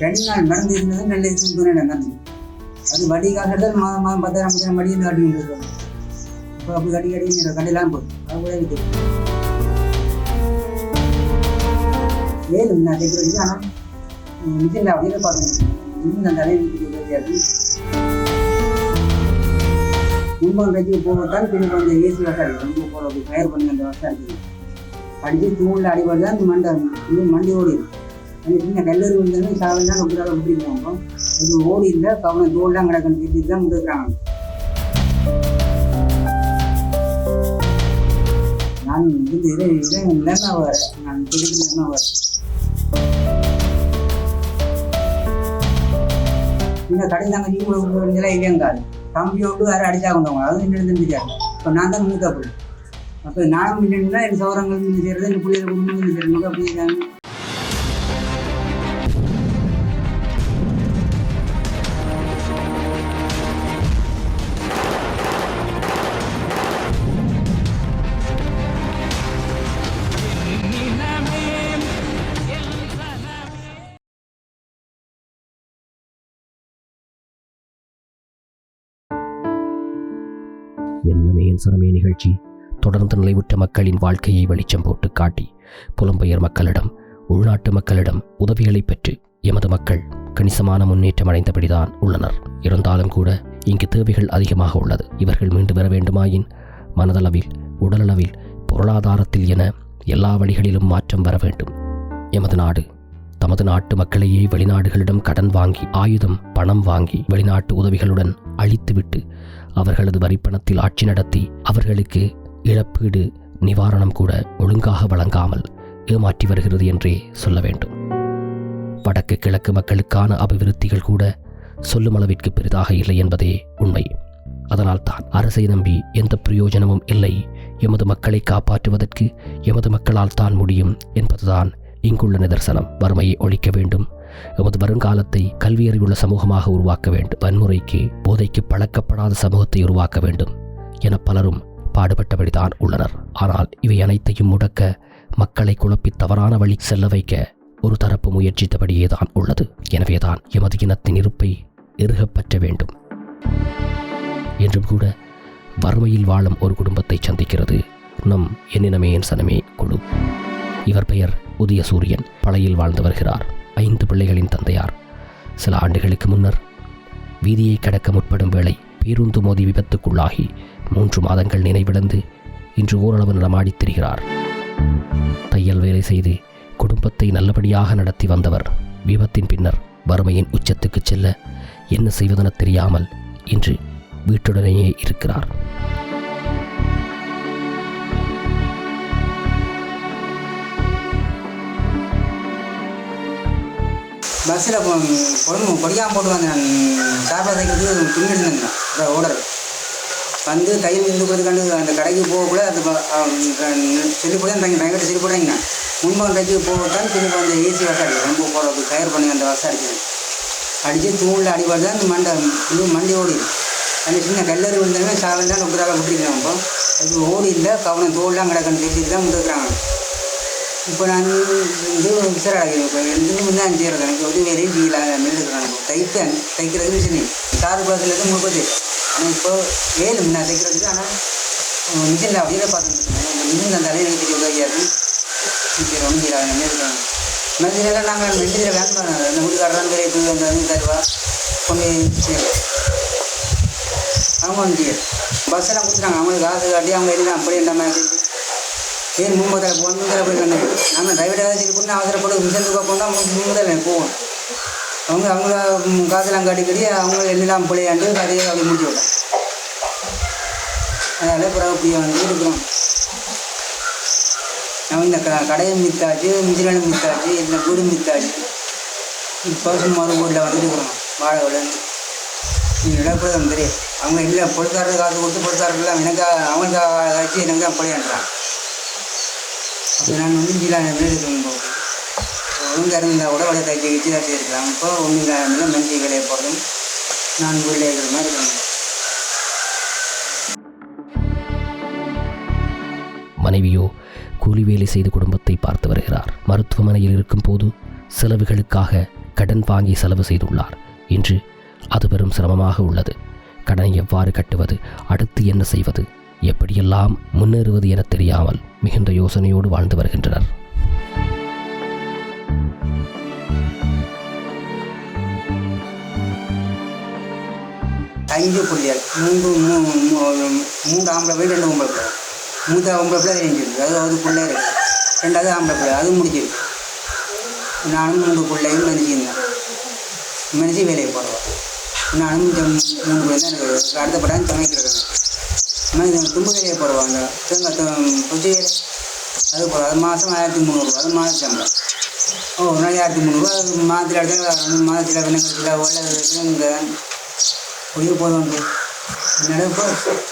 ரெண்டு நாள் நடந்து இருந்தது நல்ல இதுன்னு நடந்து அது வடி காசுறது மாதம் மாதம் பத்தாயிரம் பத்தாயிரம் வடின்னு இப்போ அப்படி கட்டி கட்டி கடையெல்லாம் போகுது அது கூட இருக்குது மேலும் நான் கேட்குறது ஆனால் மிஷினில் அப்படியே பார்க்கணும்? இன்னும் நான் தலையை உதவியாது முன்பம் தைக்க போவதால் பின்னர் அந்த ஏசி வசதி ரொம்ப போகிறது ஃபயர் பண்ணி அந்த வசதி அடிச்சு தூணில் அடிபட்டு தான். மண்டை மண்டி ஓடி இருக்கு. அந்த சின்ன கல்லூரி வந்தாலும் சாவல் தான் ரொம்ப நாள் விட்டுருக்காங்க இது ஓடி இல்லை கவனம் தோல்லாம் கிடக்கணும் திருப்பி தான் முடுக்கிறாங்க நான் இது இதை இதை இல்லைன்னா வரேன் நான் பிடிக்கலன்னா வரேன் இந்த கடையில் நாங்கள் நீ கொடுக்குறதுலாம் இல்லையங்காது தம்பியோடு வேறு அடிச்சா கொண்டவங்க அதுவும் என்னென்னு தெரியாது இப்போ நான் தான் மூத்த பிள்ளை அப்போ நானும் இல்லைன்னா என் சௌரங்கள் மீது செய்கிறது என் பிள்ளைகள் குடும்பம் செய்யறது அப்படி என்னமே என் சனமே நிகழ்ச்சி. தொடர்ந்து நிலைவுற்ற மக்களின் வாழ்க்கையை வெளிச்சம் போட்டு காட்டி புலம்பெயர் மக்களிடம் உள்நாட்டு மக்களிடம் உதவிகளை பெற்று எமது மக்கள் கணிசமான முன்னேற்றம் அடைந்தபடிதான் உள்ளனர். இருந்தாலும் கூட இங்கு தேவைகள் அதிகமாக உள்ளது. இவர்கள் மீண்டு வர வேண்டுமாயின் மனதளவில் உடலளவில் பொருளாதாரத்தில் என எல்லா வழிகளிலும் மாற்றம் வர வேண்டும். எமது நாடு தமது நாட்டு மக்களையே வெளிநாடுகளிடம் கடன் வாங்கி ஆயுதம் பணம் வாங்கி வெளிநாட்டு உதவிகளுடன் அழித்துவிட்டு அவர்களது வரிப்பணத்தில் ஆட்சி நடத்தி அவர்களுக்கு இழப்பீடு நிவாரணம் கூட ஒழுங்காக வழங்காமல் ஏமாற்றி வருகிறது என்றே சொல்ல வேண்டும். வடக்கு கிழக்கு மக்களுக்கான அபிவிருத்திகள் கூட சொல்லும் அளவிற்கு பெரிதாக இல்லை என்பதே உண்மை. அதனால்தான் அரசை நம்பி எந்த பிரயோஜனமும் இல்லை. எமது மக்களை காப்பாற்றுவதற்கு எமது மக்களால் தான் முடியும் என்பதுதான் இங்குள்ள நிதர்சனம். வறுமையை ஒழிக்க வேண்டும். எமது வருங்காலத்தை கல்வியறிவுள்ள சமூகமாக உருவாக்க வேண்டும். வன்முறைக்கு போதைக்கு பழக்கப்படாத சமூகத்தை உருவாக்க வேண்டும் என பலரும் பாடுபட்டபடிதான் உள்ளனர். ஆனால் இவை அனைத்தையும் முடக்க மக்களை குழப்பி தவறான வழி செல்ல வைக்க ஒரு தரப்பு முயற்சித்தபடியே தான் உள்ளது. எனவேதான் எமது இனத்தின் இருப்பை எருகப்பற்ற வேண்டும். என்றும் கூட வறுமையில் வாழும் ஒரு குடும்பத்தை சந்திக்கிறது நம் என்னினமே என் சனமே குழு. இவர் பெயர் உதய சூரியன் பழையில் வாழ்ந்து வருகிறார். ஐந்து பிள்ளைகளின் தந்தையார். சில ஆண்டுகளுக்கு முன்னர் வீதியை கடக்க முற்படும் வேளை பேருந்து மோதி விபத்துக்குள்ளாகி மூன்று மாதங்கள் நினைவிழந்து இன்று ஓரளவு நடமாடித் திரிகிறார். தையல் வேலை செய்து குடும்பத்தை நல்லபடியாக நடத்தி வந்தவர் விபத்தின் பின்னர் வறுமையின் உச்சத்துக்கு செல்ல என்ன செய்வதென தெரியாமல் இன்று வீட்டுடனேயே இருக்கிறார். பஸ்ஸில் பொண்ணு கொடியாமல் போட்டு வந்தேன். சாப்பிட துணி எடுத்துருந்தேன் ஓடர். வந்து கையில் நின்று போய் கண்டு அந்த கடைக்கு போகக்குள்ள அது சொல்லி போய் அந்த டைவர்ட்டு சொல்லி போட்டாங்க முன்பம் கைக்கு போகத்தான் திரும்ப அந்த ஏசி வசாடி ரொம்ப போகிறது கயர் பண்ணி அந்த வசம் அடிச்சது அடித்து தூணில் அடிபட்டு தான் அந்த மண்டை இது மண்டி ஓடி. அந்த சின்ன கல்லறி விழுந்தாலுமே சாவல் தான் நொப்பதாக விட்டுருக்காங்க இப்போ அது ஓடி இல்லை கவனம் தோல்லாம் கிடக்குன்னு பேசிட்டு தான் விட்டுருக்குறாங்க இப்போ நான் இது விசாராகிறேன் இப்போ மூணு தான் செய்கிறது எனக்கு வந்து வேலையும் செய்யல நின்றுக்கிறாங்க தைப்பேன் தைக்கிறது மிஷினு சாறு பக்கத்தில் தான் முப்பது ஆனால் இப்போ வேலும் நான் தைக்கிறதுக்கு ஆனால் மிஷினில் அப்படியே பார்த்துருக்கேன் மிஷின் அந்த தலையில் தெரிய உதவியாது சரி ஒன்றும் செய்யலாம் என்ன இருக்காங்க நாங்கள் மெண்டியில் வேன் பண்ணோம் இந்த வீட்டுக்காரர் தான் பெரிய வந்து தருவா கொண்டு அவங்க வந்து செய்யல பஸ்ஸெல்லாம் கொடுத்துட்டாங்க அவங்களுக்கு காசு காட்டி அவங்க எல்லாம் அப்படி என்ன மாதிரி ஏன் மும்பத்தில் போகணும் மும்பத்தில் போய் கண்டு நாங்கள் டிரைவராக சரி பண்ணி அவசரப்பட்டு விசந்து போனால் மும்பத்தில் போவோம் அவங்க அவங்க ம், காசெல்லாம் அவங்க எல்லாம் பிள்ளையாண்டு கதையை அப்படி முடிச்சு விட்டோம் அதனால் பிறகு அப்படி வந்து இருக்கிறோம் அவன் இந்த க கடையும் மித்தாச்சு மிஷினும் மித்தாச்சு இந்த வீடும் மித்தாச்சு. இப்போ சும்மா ஒரு வந்துட்டு இருக்கிறோம் வாழை விளையாண்டு இடப்புறம் தெரியும்? அவங்க இல்லை பொழுதாரர் காசு கொடுத்து பொழுதாரர்லாம் எனக்கு அவங்களுக்கு வச்சு எனக்கு தான் பிள்ளையாண்டுறான் அப்போ நான் வந்து ஜீலான இருக்கணும் ஒழுங்காக இருந்தால் கூட வலை தைச்சி வச்சு தான் செய்யிருக்கலாம் இப்போ ஒன்றும் இல்லாமல் மஞ்சள் விலையை போடுறோம். நான் வீட்டில் இருக்கிற மாதிரி இருக்கணும் மனைவியோ கூலி வேலை செய்து குடும்பத்தை பார்த்து வருகிறார். மருத்துவமனையில் இருக்கும் போது செலவுகளுக்காக கடன் வாங்கி செலவு செய்துள்ளார். இன்று அது பெரும் சிரமமாக உள்ளது. கடனை எவ்வாறு கட்டுவது அடுத்து என்ன செய்வது எப்படியெல்லாம் முன்னேறுவது என தெரியாமல் மிகுந்த யோசனையோடு வாழ்ந்து வருகின்றனர். ஐந்து புள்ளிகள் மூன்று மூணு மூன்று ஆம்பளை பிள்ளை ரெண்டு பொம்பளை பிள்ளை. மூத்த ஆம்பளை பிள்ளை தெரிஞ்சிருக்கு அது ஒரு பிள்ளை இருக்கு ரெண்டாவது ஆம்பளை பிள்ளை. அது முடிஞ்சிருக்கு. நானும் மூன்று பிள்ளையும் மனுஷியிருந்தேன் மனுஷி வேலையை போடுறோம் நானும் மூணு பிள்ளை தான் அடுத்த படம் சமைக்கிறேன். ஆனால் இது தும்பு வேலையை போடுவோம் தேங்காய் குச்சி அது போடுறோம் அது மாதம் ஆயிரத்தி முந்நூறுரூவா அது மாத சம்பளம். ஓ ஒரு நாளைக்கு ஆயிரத்தி முந்நூறுரூவா அது மாதத்தில் இடத்துல மாதத்தில் விலங்குல உள்ள உயிர் போதும் என்னடா இப்போ?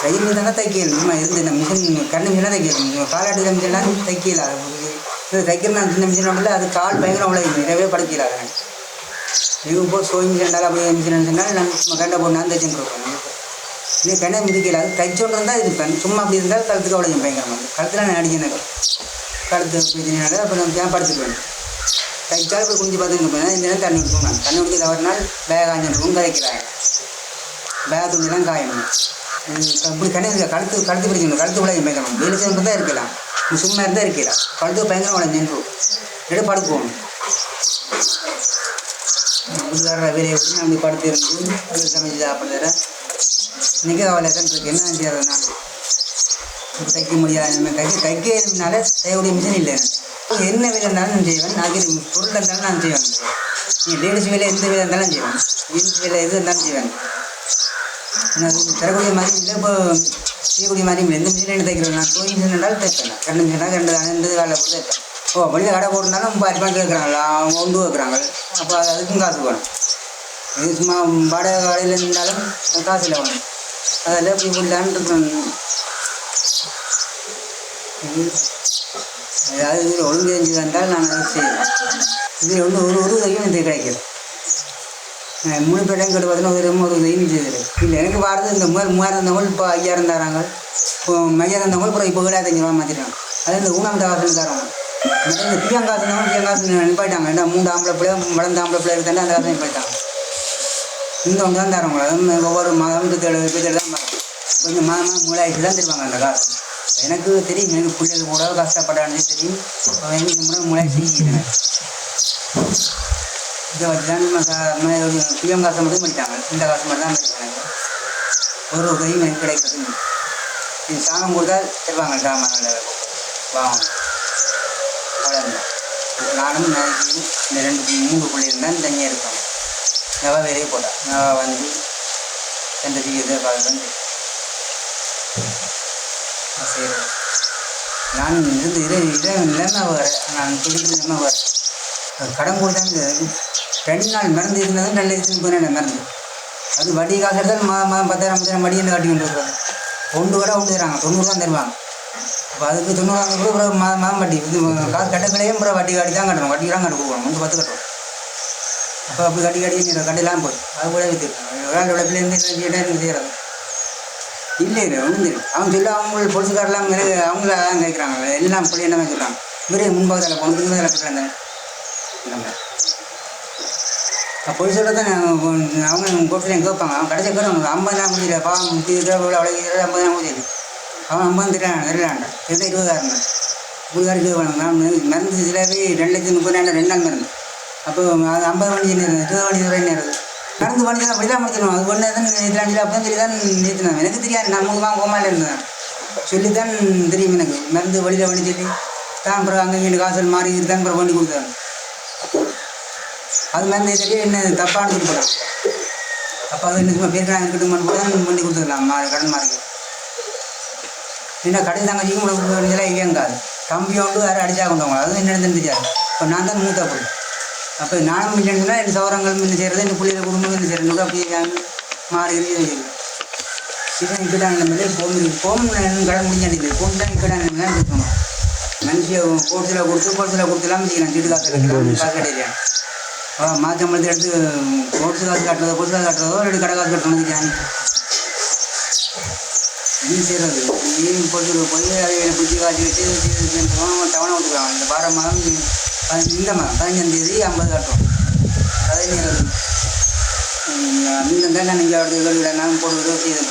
கையில் தானே தைக்கல சும்மா இருந்து இந்த மிஷின் கண்ணு மிஷினாக தைக்கல காலாட்டு மிஷின்லாம் தைக்கல. இது தைக்கிறேன் சின்ன மிஷின் உள்ள அது கால் பயங்கரம் உள்ள நிறையவே படுக்கல. இது போய் சோய் மிஷின் இருந்தாலும் அப்படியே மிஷின் சொன்னால் நான் சும்மா கண்டை போட்டு நான் தைச்சுட்டு இருக்கேன் இன்னும் கண்ணை மிதிக்கல. அது தைச்சோண்டு இருந்தால் இது பெண் சும்மா அப்படி இருந்தால் கழுத்துக்கு அவ்வளோ பயங்கரமாக கழுத்தில் நான் அடிக்கணும் கழுத்து பிரச்சனைனால அப்புறம் ஏன் படுத்துக்குவேன் தைச்சால் இப்போ குஞ்சு பார்த்துட்டு போனால் இந்த நேரம் தண்ணி ஊற்றுவோம் நான். தண்ணி ஊற்றி தவறினால் பேக காஞ்சிருக்கும் கதைக்கிறாங்க பேக துணிலாம் காயணும். இப்படி கண்ணு கழுத்து கழுத்து பிடிக்கணும். கழுத்து உலகம் பயங்கரம். வெளிச்சம் தான் இருக்கலாம். நீ சும்மா இருந்தால் இருக்கலாம். கழுத்து பயங்கரம் உலகம் நின்று. எடுத்து படுக்குவோம் புதுக்கார வேலையை விட்டு நான் அப்படி படுத்து இருந்து சமைச்சு சாப்பிட்றேன். இன்னைக்கு அவளை தான் என்ன செய்யறது நான் தைக்க முடியாது. நம்ம தைக்க தைக்க செய்யக்கூடிய மிஷின் இல்லை. என்ன வேலை இருந்தாலும் நான் செய்வேன். அது பொருள் இருந்தாலும் நான் செய்வேன். நீங்கள் லேடிஸ் வேலை எந்த வேலை இருந்தாலும் செய்வேன். ஜீன்ஸ் வேலை எது இருந்தாலும் செய்வேன். எனக்கு தரக்கூடிய மாதிரி இல்லை. இப்போ செய்யக்கூடிய மாதிரி இல்லை. எந்த மிஷின் தைக்கிறேன் நான் தோய் மிஷின் இருந்தாலும் தைப்பேன். ரெண்டு மிஷினாக ரெண்டு ரெண்டு வேலை கூட தைப்பேன். ஓ வெளியில் கடை போட்டிருந்தாலும் இப்போ அட்வான்ஸ் கேட்குறாங்களா அவங்க கொண்டு வைக்கிறாங்க. அப்போ அதுக்கும் காசு வேணும். இது சும்மா வாடகை கடையில் இருந்தாலும் காசு இல்லை வேணும் அதில் இப்படி போடலான்னு இருக்கேன் இதில் ஒழுங்கு செஞ்சு வந்தால் நான் அதை செய்வேன். இதில் ஒன்று ஒரு ஒரு உதவியும் இது கிடைக்கல. மூணு பேரையும் கேட்டு பார்த்தீங்கன்னா ஒரு ஒரு உதவியும் செய்தது இல்லை எனக்கு வாரது இந்த முதல் மூவாயிரம் இருந்தவங்க இப்போ ஐயாயிரம் தராங்க. இப்போ மையம் இருந்தவங்க அப்புறம் இப்போ ஏழாயிரத்தஞ்சு ரூபா மாற்றிட்டாங்க அது இந்த ஊனாம் காசுன்னு தராங்க. இந்த பிஎம் காசு இருந்தவங்க ஏன்னா மூணு ஆம்பளை பிள்ளை வளர்ந்த ஆம்பளை பிள்ளை இருக்காண்டா அந்த காசு நிப்பாட்டாங்க இங்கே ஒன்று தான் தரவங்க ஒவ்வொரு மாதம் தேடு தேடு தான் வரும் கொஞ்சம் மாதமாக மூலாயிரத்து தான் தருவாங்க அந்த காசு எனக்கு தெரியும் எனக்கு பிள்ளைகள் கூட கஷ்டப்படான்னு தெரியும். அவன் இந்த முறை மூலாயிரத்து செய்கிறேன் இதை வச்சு தான் நம்ம பிஎம் காசை மட்டும் பண்ணிட்டாங்க இந்த காசு மட்டும் தான் பண்ணிட்டாங்க ஒரு உதவியும் எனக்கு கிடைக்கிறது இல்லை. இது சாமம் கொடுத்தா தருவாங்க சாமான்கள் வாங்க அவ்வளோதான் நானும் இந்த ரெண்டு மூணு பிள்ளைகள் தான் தனியாக இருப்பாங்க. நவ வேலையை போட்டா நவ வந்து ரெண்டு செய்யுது பார்த்து சரி நான் இருந்து இரு இதை நிலைமை வர நான் சொல்லிட்டு இல்லாமல் வர கடன் கொடுத்தாங்க ரெண்டு நாள் மருந்து தான் ரெண்டு லட்சத்துக்கு போனேன் மருந்து அது வட்டி காசு மா மா பத்தாயிரம் பத்தாயிரம் வட்டி என்ன காட்டி கொண்டு வருவாங்க ஒன்று வர ஒன்று தராங்க தொண்ணூறு தான் தருவாங்க அப்போ அதுக்கு தொண்ணூறு கூட அப்புறம் மா மாதம் வட்டி இது காசு கட்ட அப்புறம் வட்டி காட்டி தான் கட்டணும் வட்டி தான் கட்டு கொடுக்கணும் ஒன்று பத்து கட்டணும் அப்போ அப்படி கட்டி கட்டி நீ கட்டிலாம் போய் அது கூட விற்றுருக்காங்க ஒரு ஆள் உழைப்பிலேருந்து செய்கிறது இல்லை இல்லை ஒன்றும் தெரியும் அவங்க சொல்ல அவங்க பொலிசுக்காரெல்லாம் மிக அவங்கள தான் கேட்குறாங்க எல்லாம் சொல்லி என்ன சொல்கிறாங்க இவரே முன்பாகத்தில் போனது முன்பாக கட்டுறாங்க பொலிசோட தான் அவங்க கோர்ட்டில் கேட்பாங்க அவன் கடைசி கேட்பாங்க ஐம்பதாம் முடியல. பாவம் முப்பது ரூபா இவ்வளோ அவ்வளோ ஐம்பதாம் முடியல. அவன் ஐம்பது தெரியான் தெரியலாண்டா இது இருபதாயிரம் இருபதாயிரம் கேட்பாங்க நான் மருந்து சிலவே ரெண்டு லட்சத்து முப்பதாயிரம் ரெண்டு நாள் மருந்து. அப்போ அது ஐம்பது மணிக்கு நேரம் இருபது மணி நேரம் நேரம் நடந்து பண்ணி தான் அப்படி தான் முடிக்கணும் அது ஒன்று தான் நிறுத்தினாங்க அப்போ சொல்லி தான் நிறுத்தினாங்க எனக்கு தெரியாது. நான் மூணு தான் இருந்தேன். சொல்லி தான் தெரியும் எனக்கு. மருந்து வழியில் வழி சொல்லி தான் அப்புறம் அங்கே இங்கே காசல் மாறி தான் அப்புறம் பண்ணி கொடுத்தாங்க. அது மருந்து சொல்லி என்ன தப்பான சொல்லி போகிறாங்க அப்போ அது என்ன பேருக்காக இருக்கட்டும் கூட தான் பண்ணி கொடுத்துக்கலாம் மா கடன் மாறிக்கு என்ன கடை தங்கச்சிக்கும் ஜீவன் இதெல்லாம் இயங்காது தம்பி உண்டு யாரும் அடிச்சா கொண்டவங்க அதுவும் என்னென்னு தெரியாது. இப்போ நான் தான் மூத்தா போய் அப்போ நானும் இல்லைன்னா என் சௌரங்கள் என்ன செய்கிறது என் பிள்ளைகள் குடும்பம் என்ன செய்யறது அப்படி மாறி இருக்குது இது இக்கடான நிலைமையில போம் போம் கடன் முடிஞ்சாடி போம் தான் இக்கடான நிலைமை இருக்கணும் மனுஷன் கோர்ஸில் கொடுத்து கோர்ஸில் கொடுத்துலாம் வச்சுக்கலாம் சீட்டு காசு கட்டலாம் காசு கிடையாது மாற்றம்பளத்தை எடுத்து கோர்ஸு காசு கட்டுறதோ கோர்ஸ் காசு கட்டுறதோ ரெண்டு கடை காசு கட்டணும் வச்சுக்காங்க என்ன செய்கிறது நீ பொறுத்து போய் அதை பிடிச்சி காசு வச்சு தவணை விட்டுக்கலாம் இந்த வார மாதம் இந்த மாதம் பதினஞ்சாந்தேதி ஐம்பது கட்டுறோம் இந்த நான் இங்கே வெளியிட நான் போட்டு செய்து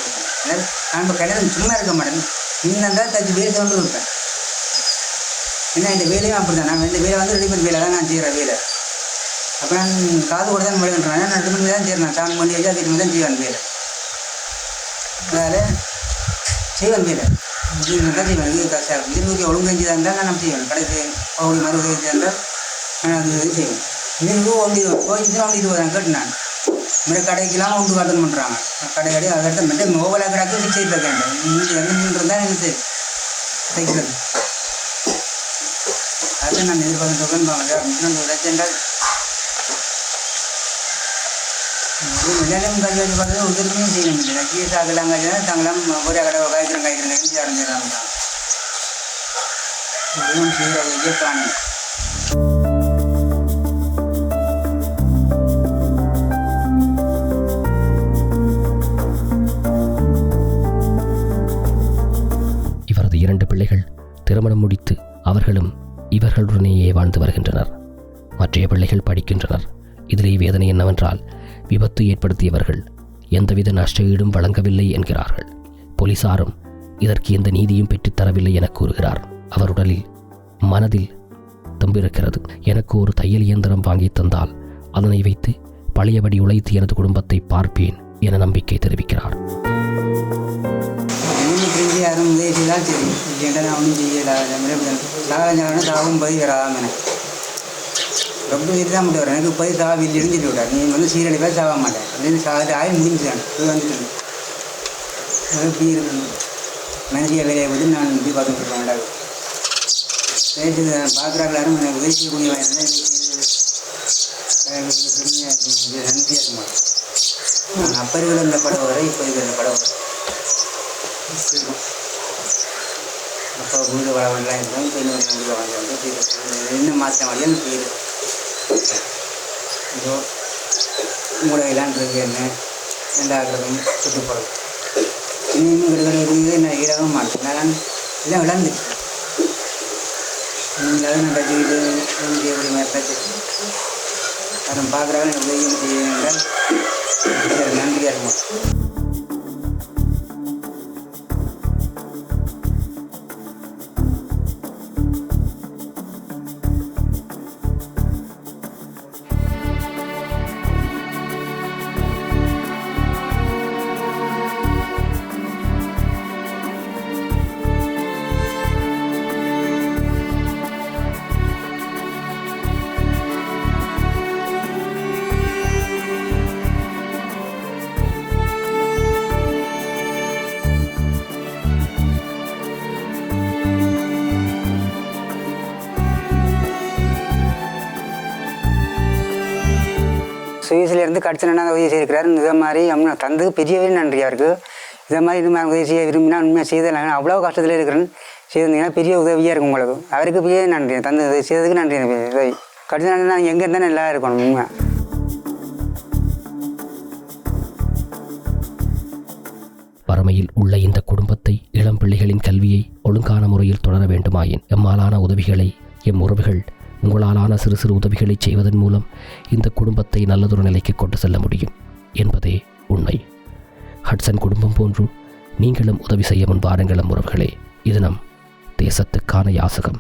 அதாவது நான் இப்போ கிணறு சும்மா இருக்க மாட்டேன். இன்னும் தான் தச்சு வேலை கொண்டு இருப்பேன் என்ன இந்த வேலையும் அப்படி தான் நான் இந்த வேலை வந்து ரெடிமேட் வேலை தான் நான் செய்கிற வேலை. அப்போ நான் காது கூட தான் விளையாண்டுறேன் நான் ரெடிமேட் தான் செய்கிறேன் சாமி பண்ணி வச்சு அதுக்கு தான் செய்வேன் வேலை. அதனால் செய்வேன் வேலை. இது தான் செய்வேன் இது கஷ்டம் இருநூறு ஒழுங்கு செஞ்சதாக இருந்தால் நான் செய்வேன் கடைசி பவுடி மறு செஞ்சதாக இருந்தால் நான் அது இது செய்வேன் இது ஒன்று போய் இது ஒன்று இது வரேன் கேட்டு நான் இந்த கடைக்கெல்லாம் ஒன்று காட்டன் பண்ணுறாங்க கடை கடை அதை எடுத்து மட்டும் மோபைலாக கிடக்கு ஃபிக்ஸ் ஆகிட்டு இருக்கேன் இங்கே எந்த மீன் இருந்தால் எனக்கு தைக்கிறது. அதை நான் எதிர்பார்த்துட்டு இருக்கேன் இன்னொன்று உழைச்சென்றால் மில்லியம் கல்வி பார்த்து ஒருத்தருக்குமே செய்ய முடியல சீஸ் ஆகலாம் காய்ச்சினா தாங்களாம் ஒரே கடை காய்க்கிறோம் காய்க்கிறோம் காய்ச்சி அடைஞ்சிடறாங்க தான் செய்கிற காணி இவரது இரண்டு பிள்ளைகள் திருமணம் முடித்து அவர்களும் இவர்களுடனேயே வாழ்ந்து வருகின்றனர். மற்றைய பிள்ளைகள் படிக்கின்றனர். இதிலே வேதனை என்னவென்றால் விபத்து ஏற்படுத்தியவர்கள் எந்தவித நஷ்ட ஈடும் வழங்கவில்லை என்கிறார்கள். போலீசாரும் இதற்கு எந்த நீதியும் பெற்றுத்தரவில்லை என கூறுகிறார். அவர் உடலில் மனதில் தம்பிருக்கிறது. எனக்கு ஒரு தையல் இயந்திரம் வாங்கி தந்தால் அதனை வைத்து பழையபடி உழைத்து எனது குடும்பத்தை பார்ப்பேன் என நம்பிக்கை தெரிவிக்கிறார். யாரும் செய்தால் சரி போய் ரொம்ப இது தான் மட்டும் எனக்கு போய் சாவி இல்லைன்னு சொல்லி விட்டார் நீ வந்து சீரழிப்பாக சாவ மாட்டேன் அப்படின்னு சாகிட்டு ஆகி முடிஞ்சுதான் போய் வந்துட்டேன் அது இப்படி இருக்கணும்? மனுஷிய வேலையை வந்து நான் இப்படி பார்த்துட்டு இருக்கேன் பேசி பார்க்குறாங்க யாரும் எனக்கு உதவி செய்யக்கூடிய நன்றியாக இருக்க. மாட்டேன் அப்போ இருக்கிற இந்த படம் வர இப்போ இருக்கிற இந்த படம் வரை. அப்போ வீடு வளவெல்லாம் இருந்தாலும் இப்போ இன்னும் என்ன மாற்றம் வழியாக எனக்கு இதோ மூளையெல்லாம் இருக்கு என்ன? ரெண்டாகிறதும் சுற்றுப்புறம் இன்னும் கிடக்கிற நான் ஈடாக மாட்டேன். நான் எல்லாம் விளாண்டுருக்கேன் நீங்களாவது நான் கட்டிக்கிட்டு ஒன்றும் செய்யக்கூடிய மாதிரி அதை பார்க்குறாங்க எனக்கு உதவி செய்யுங்கள் நன்றியாக இருக்கும் கடிச்சனா உதவி செய்திருக்கிறார். இதே மாதிரி அம்மா தந்தது பெரியவே நன்றியாக இருக்குது இதே மாதிரி இது மாதிரி உதவி செய்ய விரும்பினா உண்மையாக செய்தலாம் அவ்வளோ கஷ்டத்தில் இருக்கிறேன். செய்திருந்தீங்கன்னா பெரிய உதவியாக இருக்கும் உங்களுக்கு. அவருக்கு பெரிய நன்றி. தந்து செய்ததுக்கு நன்றி. உதவி கடிச்சனா நான் எங்கே இருந்தாலும் நல்லா இருக்கணும் உண்மை. வறுமையில் உள்ள இந்த குடும்பத்தை இளம் பிள்ளைகளின் கல்வியை ஒழுங்கான முறையில் தொடர வேண்டுமாயின் எம்மாலான உதவிகளை எம் உறவுகள் உங்களாலான சிறு சிறு உதவிகளை செய்வதன் மூலம் இந்த குடும்பத்தை நல்லதொரு நிலைக்கு கொண்டு செல்ல முடியும் என்பதே உண்மை. ஹட்சன் குடும்பம் போன்று நீங்களும் உதவி செய்ய முன் வாருங்களும் உறவுகளே இது நம் தேசத்துக்கான யாசகம்.